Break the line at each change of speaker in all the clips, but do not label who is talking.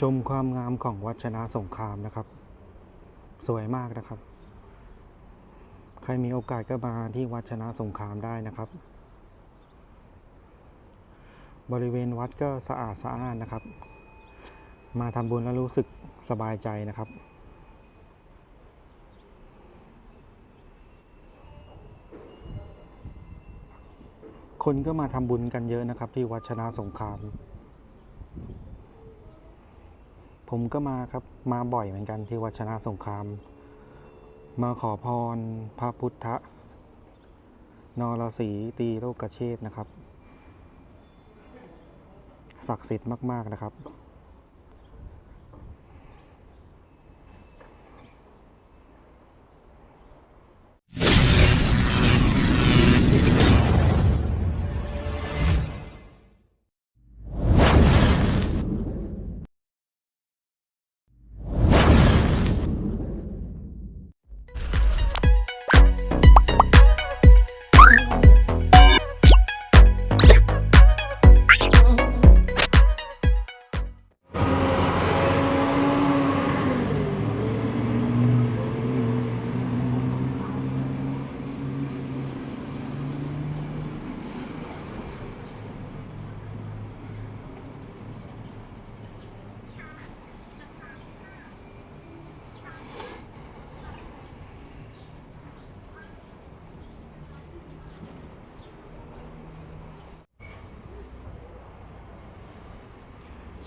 ชมความงามของวัดชนะสงครามนะครับ สวยมากนะครับ ใครมีโอกาสก็มาที่วัดชนะสงครามได้นะครับ บริเวณวัดก็สะอาดสะอ้านนะครับ มาทำบุญแล้วรู้สึกสบายใจนะครับ คนก็มาทำบุญกันเยอะนะครับ ที่วัดชนะสงคราม ผมก็มาครับ มาบ่อยเหมือนกันที่วัดชนะสงคราม มาขอพรพระพุทธนรสีตีโลกเชษนะครับ ศักดิ์สิทธิ์มาก ๆ นะครับ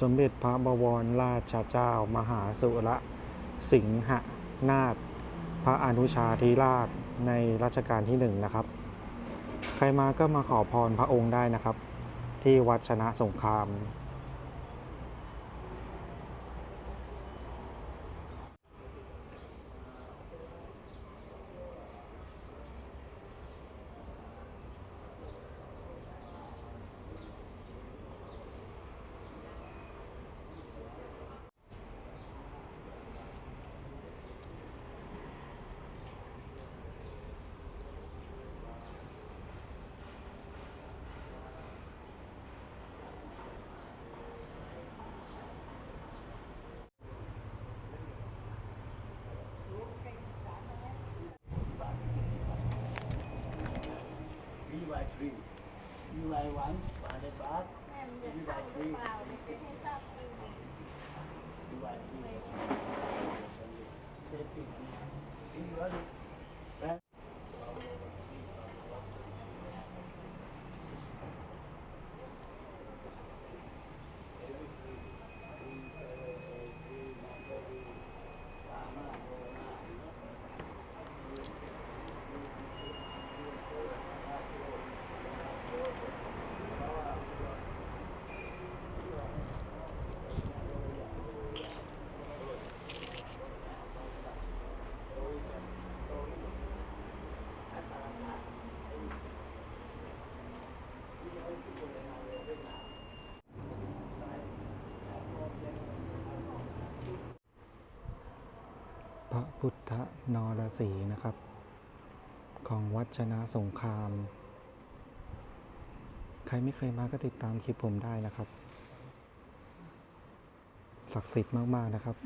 สมเด็จพระบวรราชเจ้า มหาสุรสิงหนาถพระอนุชาธิราชในรัชกาลที่หนึ่งนะครับ ใครมาก็มาขอพรพระองค์ได้นะครับ ที่วัดชนะสงคราม
Like one, one the back. You like three. You like three. Take it. You want it?
พุทธนรสีนะครับ ของวัดชนะสงคราม ใครไม่เคยมาก็ติดตามคลิปผมได้นะครับ ศักดิ์สิทธิ์มาก ๆ นะครับ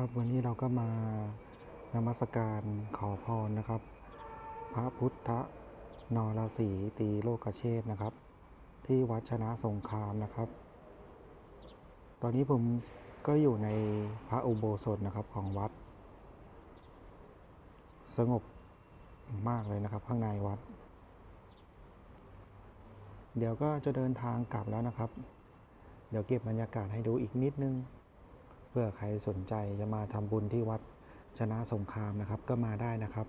ครับวันนี้เราก็มานมัสการขอพรนะครับ พระพุทธนรสีตีโลกเชษนะครับ ที่วัดชนะสงครามนะครับ ตอนนี้ผมก็อยู่ในพระอุโบสถนะครับของวัด สงบมากเลยนะครับ ข้างในวัด เดี๋ยวก็จะเดินทางกลับแล้วนะครับ เดี๋ยวเก็บบรรยากาศให้ดูอีกนิดนึง เพื่อใครสนใจจะมาทำบุญที่วัดชนะสงครามนะครับก็มาได้นะครับ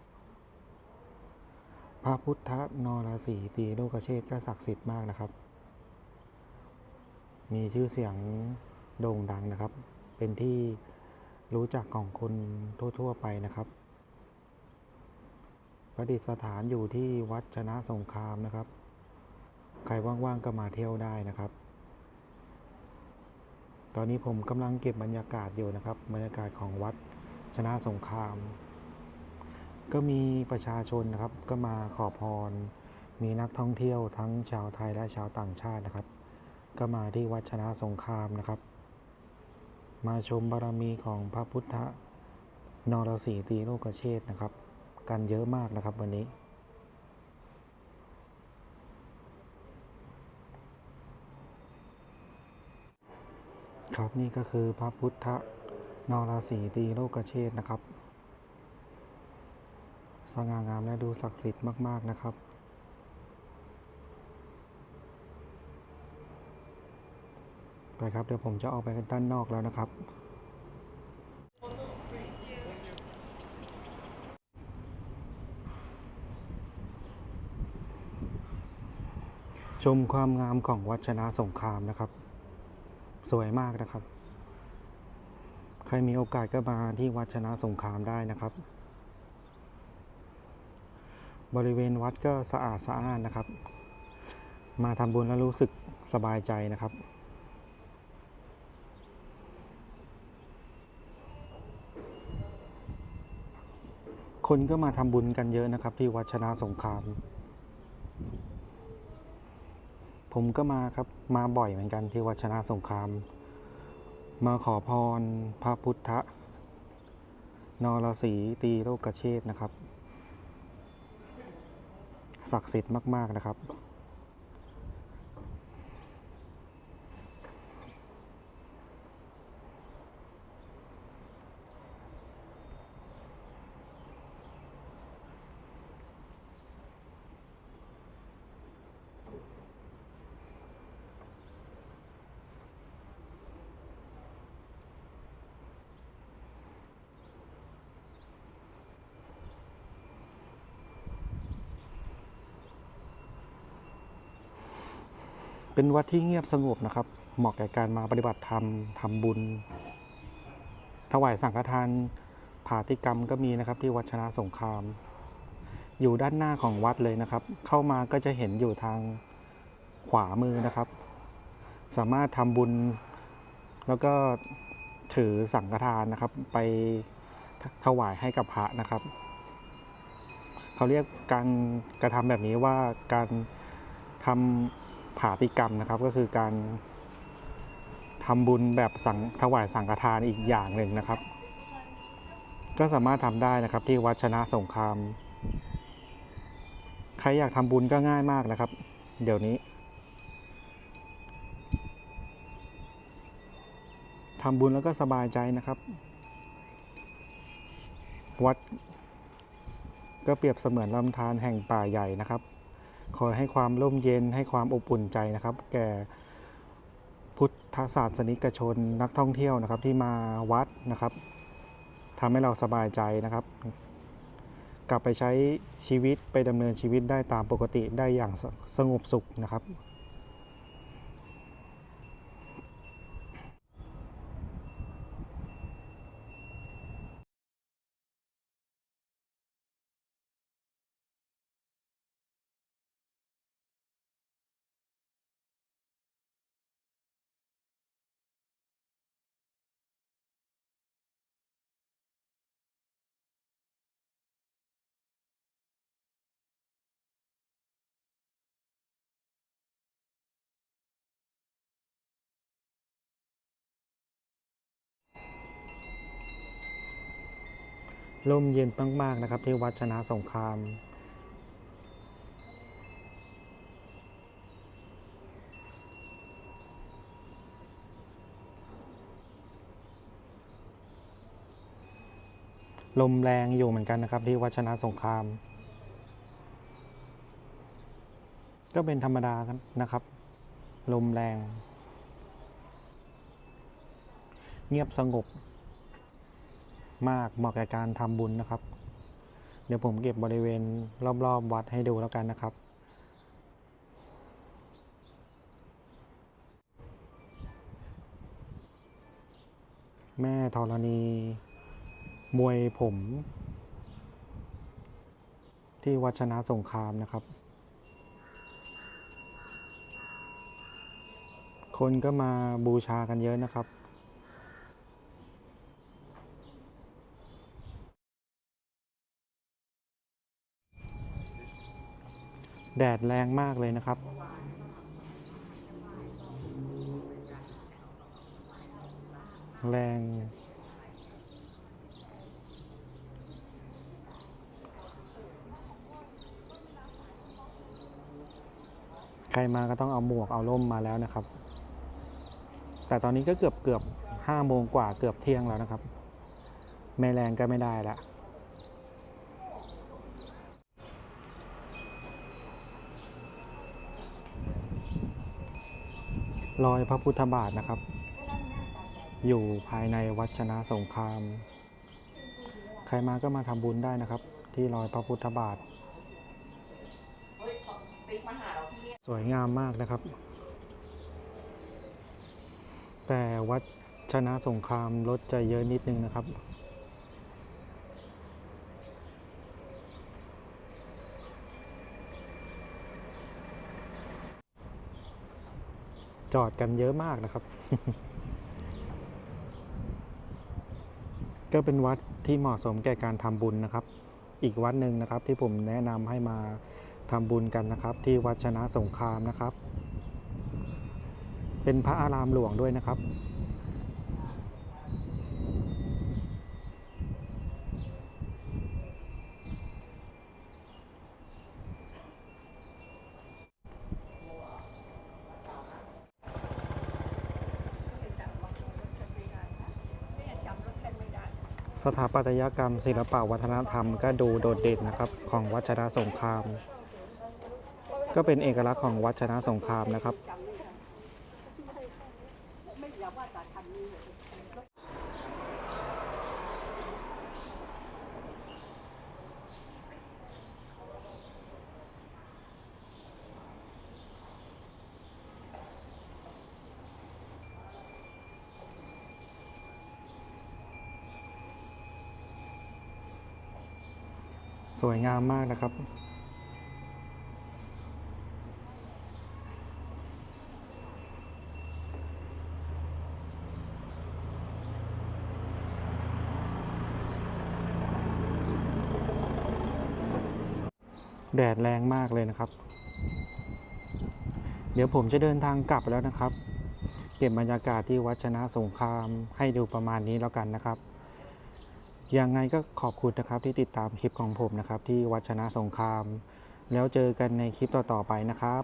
พระพุทธนรสีตีโลกเชษก็ศักดิ์สิทธิ์มากนะครับ มีชื่อเสียงโด่งดังนะครับ เป็นที่รู้จักของคนทั่ว ๆ ไปนะครับประดิษฐานอยู่ที่วัดชนะสงครามนะครับ ใครว่างๆก็มาเที่ยวได้นะครับ ตอนนี้ผมกำลังเก็บบรรยากาศอยู่นะครับ บรรยากาศของวัดชนะสงคราม ก็มีประชาชนนะครับ ก็มาขอพร มีนักท่องเที่ยวทั้งชาวไทยและชาวต่างชาตินะครับ ก็มาที่วัดชนะสงครามนะครับ มาชมบารมีของพระพุทธนรสีตีโลกเชษฐ์นะครับ กันเยอะมากนะครับวันนี้ ครับนี่ก็คือพระพุทธนรสีตีโลกเชษฐ์นะครับ สง่างามและดูศักดิ์สิทธิ์มาก ๆ นะครับ ไปครับ เดี๋ยวผมจะออกไปด้านนอกแล้วนะครับ ชมความงามของวัชนะสงครามนะครับ สวยมากนะครับ ใครมีโอกาสก็มาที่วัดชนะสงครามได้นะครับ บริเวณวัดก็สะอาดสะอ้านนะครับ มาทำบุญแล้วรู้สึกสบายใจนะครับคนก็มาทำบุญกันเยอะนะครับ ที่วัดชนะสงคราม ผมก็มาครับมาบ่อยเหมือนกันที่วัดชนะสงคราม มาขอพรพระพุทธนรสีตีโลกเชษนะครับ ศักดิ์สิทธิ์มาก ๆ นะครับ เป็นวัดที่เงียบสงบนะครับ เหมาะแก่การมาปฏิบัติธรรมทำบุญ ถวายสังฆทานผาติกรรมก็มีนะครับที่วัดชนะสงคราม อยู่ด้านหน้าของวัดเลยนะครับ เข้ามาก็จะเห็นอยู่ทางขวามือนะครับ สามารถทำบุญ แล้วก็ถือสังฆทานนะครับ ไปถวายให้กับพระนะครับ เขาเรียกการกระทำแบบนี้ว่าการทำ ผาติกรรมนะครับ ก็คือการทำบุญแบบสังถวายสังฆทานอีกอย่างหนึ่งนะครับ ก็สามารถทำได้นะครับที่วัดชนะสงคราม ใครอยากทำบุญก็ง่ายมากนะครับ เดี๋ยวนี้ทำบุญแล้วก็สบายใจนะครับ วัดก็เปรียบเสมือนลำธารแห่งป่าใหญ่นะครับ คอยให้ความร่มเย็นให้ความอบอุ่นใจนะครับ แก่พุทธศาสนิกชนนักท่องเที่ยวนะครับที่มาวัดนะครับทำให้เราสบายใจนะครับ กลับไปใช้ชีวิตไปดำเนินชีวิตได้ตามปกติได้อย่างสสงบสุขนะครับ ร่มเย็นมากๆนะครับ ที่วัดชนะสงคราม ลมแรงอยู่เหมือนกันนะครับ ที่วัดชนะสงคราม ก็เป็นธรรมดากันนะครับ ลมแรง เงียบสงบ มากเหมาะแก่การทำบุญนะครับ เดี๋ยวผมเก็บบริเวณรอบๆวัดให้ดูแล้วกันนะครับ แม่ธรณีมวยผม ที่วัชนะสงครามนะครับ คนก็มาบูชากันเยอะนะครับ แดดแรงมากเลยนะครับ แรง ใครมาก็ต้องเอาหมวกเอาร่มมาแล้วนะครับ แต่ตอนนี้ก็เกือบเกือบห้าโมงกว่าเกือบเที่ยงแล้วนะครับ ไม่แรงก็ไม่ได้ละ รอยพระพุทธบาทนะครับ อยู่ภายในวัดชนะสงคราม ใครมาก็มาทำบุญได้นะครับ ที่รอยพระพุทธบาท สวยงามมากนะครับ แต่วัดชนะสงครามรถจะเยอะนิดนึงนะครับ จอดกันเยอะมากนะครับ ก็เป็นวัดที่เหมาะสมแก่การทำบุญนะครับ อีกวัดหนึ่งนะครับที่ผมแนะนำให้มาทำบุญกันนะครับ ที่วัดชนะสงครามนะครับ เป็นพระอารามหลวงด้วยนะครับ สถาปัตยกรรม ศิลปะวัฒนธรรมก็ดูโดดเด่นนะครับของวัชนะสงคราม ก็เป็นเอกลักษณ์ของวัชนะสงครามนะครับ สวยงามมากนะครับ แดดแรงมากเลยนะครับ เดี๋ยวผมจะเดินทางกลับแล้วนะครับ เก็บบรรยากาศที่วัดชนะสงครามให้ดูประมาณนี้แล้วกันนะครับ ยังไงก็ขอบคุณนะครับที่ติดตามคลิปของผมนะครับ ที่วัชนะสงคราม แล้วเจอกันในคลิปต่อๆไปนะครับ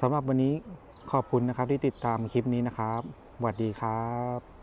สำหรับวันนี้ขอบคุณนะครับที่ติดตามคลิปนี้นะครับสวัสดีครับ